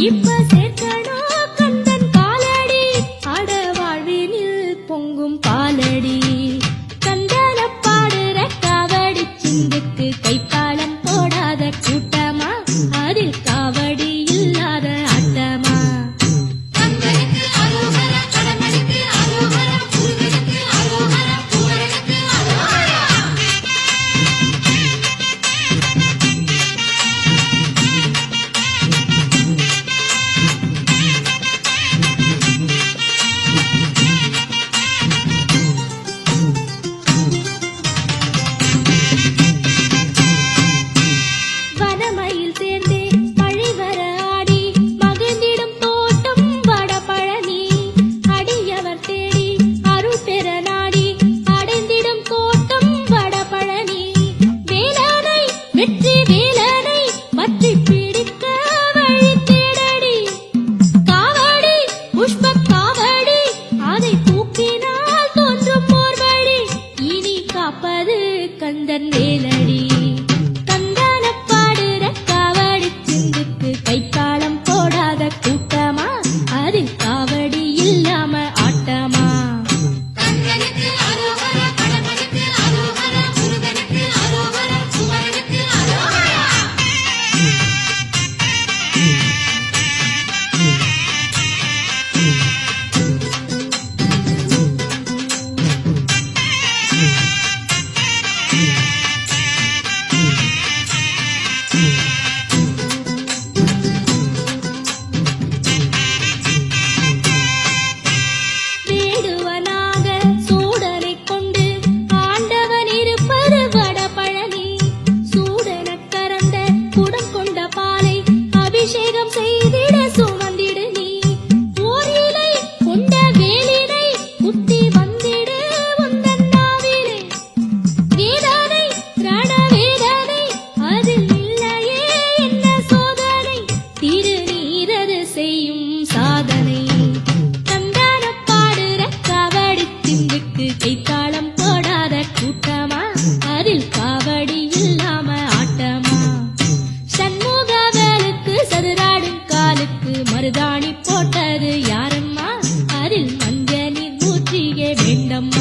இப்ப கந்தன் வேலடி. கந்தான பாடுற காவடி சிந்துக்கு கைத்தாளம் போடாத கூட்டமா? அது காவடி என்னம்மா